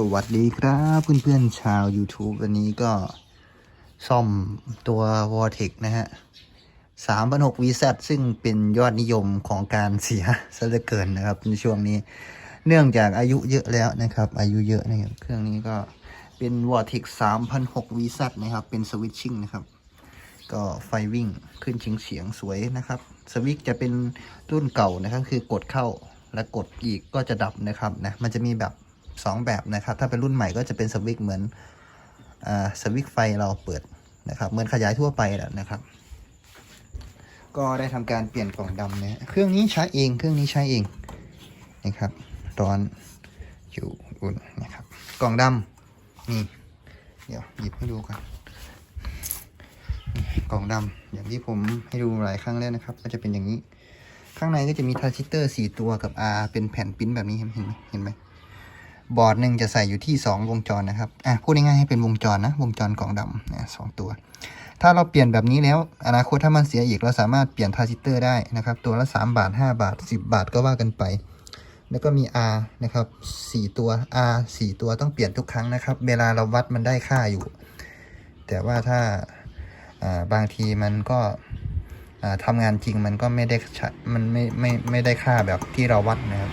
สวัสดีครับเพื่อนๆชาว YouTube วันนี้ก็ซ่อมตัว Vortex นะฮะ3,6 VZ ซึ่งเป็นยอดนิยมของการเสียซะเหลือเกินนะครับในช่วงนี้ เนื่องจากอายุเยอะแล้วนะครับ อายุเยอะนะครับเครื่องนี้ก็เป็น Vortex 3,6 VZ นะครับ เป็นสวิตชิ่งนะครับ ก็ไฟวิ่งขึ้นเฉียงเฉียงสวยนะครับ สวิตจะเป็นรุ่นเก่านะครับ คือกดเข้าและกดอีกก็จะดับนะครับนะมันจะมีแบบ 2 แบบนะครับ ถ้าเป็นรุ่นใหม่ก็จะเป็นสวิตช์เหมือนอสวิตช์ไฟเราเปิดนะครับ เหมือนขยายทั่วไปแหละนะครับ ก็ได้ทำการเปลี่ยนกล่องดำนะฮะเครื่องนี้ใช้เอง เครื่องนี้ใช้เองนะครับ ร้อนอยู่อุ่นนะครับ กล่องดำนี่ เดี๋ยวหยิบให้ดูกันกล่องดำอย่างที่ผมให้ดูหลายครั้งแล้วนะครับ ก็จะเป็นอย่างนี้ ข้างในก็จะมีทรานซิสเตอร์ 4 ตัวกับ R เป็นแผ่นปิ้นแบบนี้เห็นไหมเห็นไหม บอร์ดหนึ่งจะใส่อยู่ที่ 2 วงจรนะครับ อะพูดง่ายๆให้เป็นวงจรนะ วงจรกล่องดำนะสองตัว ถ้าเราเปลี่ยนแบบนี้แล้ว อนาคตถ้ามันเสียอีกเราสามารถเปลี่ยนทรานซิสเตอร์ได้นะครับ ตัวละ 3 บาท 5 บาท 10 บาทก็ว่ากันไป แล้วก็มี R นะครับ 4 ตัว R 4 ตัวต้องเปลี่ยนทุกครั้งนะครับ เวลาเราวัดมันได้ค่าอยู่ แต่ว่าถ้าบางทีมันก็อ่าทำงานจริงมันก็ไม่ได้ชะมันไม่ไม่ไม่ได้ค่าแบบที่เราวัดนะครับ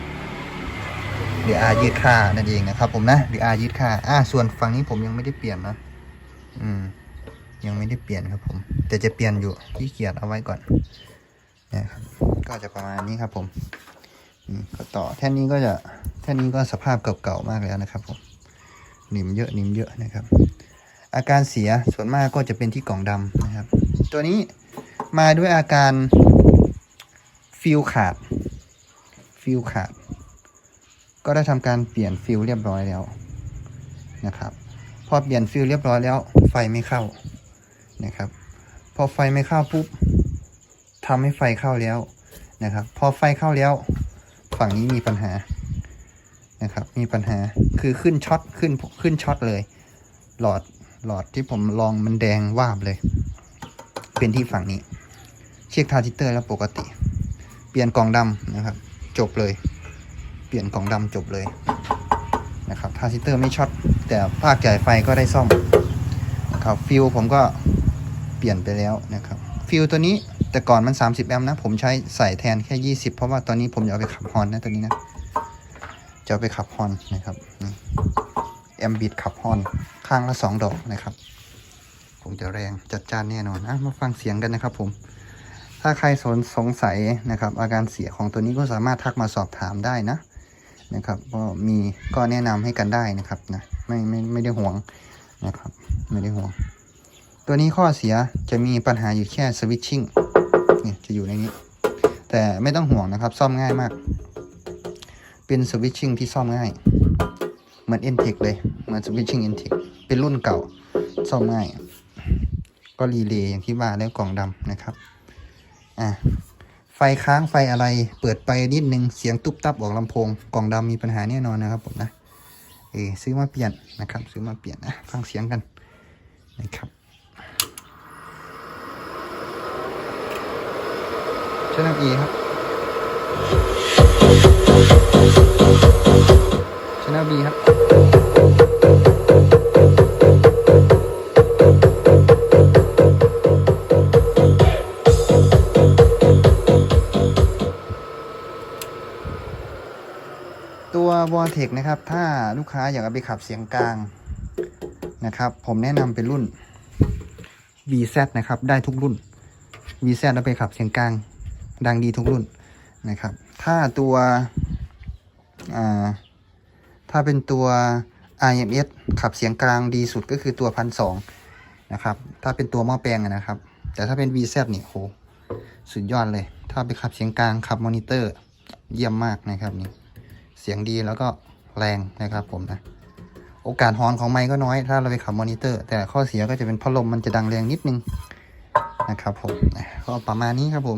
หรือายืดค่านั่นเองนะครับผมนะหรือายืดค่าอ่าส่วนฝั่งนี้ผมยังไม่ได้เปลี่ยนนะ อืม ยังไม่ได้เปลี่ยนครับผม แต่จะเปลี่ยนอยู่ที่เกียจเอาไว้ก่อนนะครับก็จะประมาณนี้ครับผมอืมก็ต่อแท่นนี้ก็จะแท่นนี้ก็สภาพเก่าๆมากแล้วนะครับผมหนิมเยอะหนิมเยอะนะครับ อาการเสียส่วนมากก็จะเป็นที่กล่องดำนะครับ ตัวนี้มาด้วยอาการฟิลขาดฟิลขาด ก็ได้ทำการเปลี่ยนฟิลเรียบร้อยแล้วนะครับ พอเปลี่ยนฟิลเรียบร้อยแล้วไฟไม่เข้านะครับ พอไฟไม่เข้าปุ๊บทำให้ไฟเข้าแล้วนะครับ พอไฟเข้าแล้ว ฝั่งนี้มีปัญหานะครับ มีปัญหาคือขึ้นช็อตขึ้นขึ้นช็อตเลย หลอดหลอดที่ผมลองมันแดงวาบเลย เป็นที่ฝั่งนี้ เช็คทารานซิเตอร์แล้วปกติ เปลี่ยนกล่องดำนะครับ จบเลย ปลี่ยนกล่องดำจบเลยนะครับทาซิเตอร์ไม่ช็อตแต่ภาคจ่ายไฟก็ได้ซ่อมนะครับฟิลผมก็เปลี่ยนไปแล้วนะครับฟิลตัวนี้แต่ก่อนมัน 30 แอมป์นะ ผมใช้ใส่แทนแค่ 20 เพราะว่าตอนนี้ผมจะเอาไปขับฮอนนะตัวนี้นะ จะเอาไปขับฮอนนะครับแอมบิดขับฮอนข้างละสองดอกนะครับคงจะแรงจัดจ้านแน่นอนนะมาฟังเสียงกันนะครับผม ถ้าใครสนสงสัยนะครับ อาการเสียของตัวนี้ก็สามารถทักมาสอบถามได้นะ นะครับ ก็มีก็แนะนำให้กันได้นะครับนะไม่ไม่ไม่ได้ห่วงนะครับ ไม่ได้ห่วง ตัวนี้ข้อเสียจะมีปัญหาอยู่แค่สวิตชิ่งเนี่ยจะอยู่ในนี้ แต่ไม่ต้องห่วงนะครับ ซ่อมง่ายมาก เป็นสวิตชิ่งที่ซ่อมง่าย เหมือน n t e c เลยเหมือน switching n t e c เป็นรุ่นเก่าซ่อมง่าย ก็รีเลย์อย่างที่ว่าแล้วกล่องดำนะครับอะ ค้างไฟอะไร เปิดไปนิดนึงเสียงตุ๊บตับออกลำโพง กล่องดำมีปัญหาแน่นอนนะครับผมนะเออซื้อมาเปลี่ยนนะครับ ซื้อมาเปลี่ยนนะฟังเสียงกันนะครับชแนล E ครับชแนล B ครับ ตัว v o r t e x นะครับ ถ้าลูกค้าอยากเอาไปขับเสียงกลางนะครับ ผมแนะนำเป็นรุ่น VZ นะครับ ได้ทุกรุ่น VZ เอาไปขับเสียงกลาง ดังดีทุกรุ่นนะครับ ถ้าตัวถ้าเป็นตัว IMS ขับเสียงกลางดีสุดก็คือตัวพันสองนะครับ ถ้าเป็นตัวหม้อแปลงนะครับ แต่ถ้าเป็น VZ เนี่ยโหสุดยอดเลย ถ้าไปขับเสียงกลางขับมอนิเตอร์ เยี่ยมมากนะครับนี่ เสียงดีแล้วก็แรงนะครับผมนะ โอกาสฮอนของไมค์ก็น้อย ถ้าเราไปขับมอนิเตอร์ แต่ข้อเสียก็จะเป็นพัดลมมันจะดังแรงนิดนึงนะครับผมก็ประมาณนี้ครับผม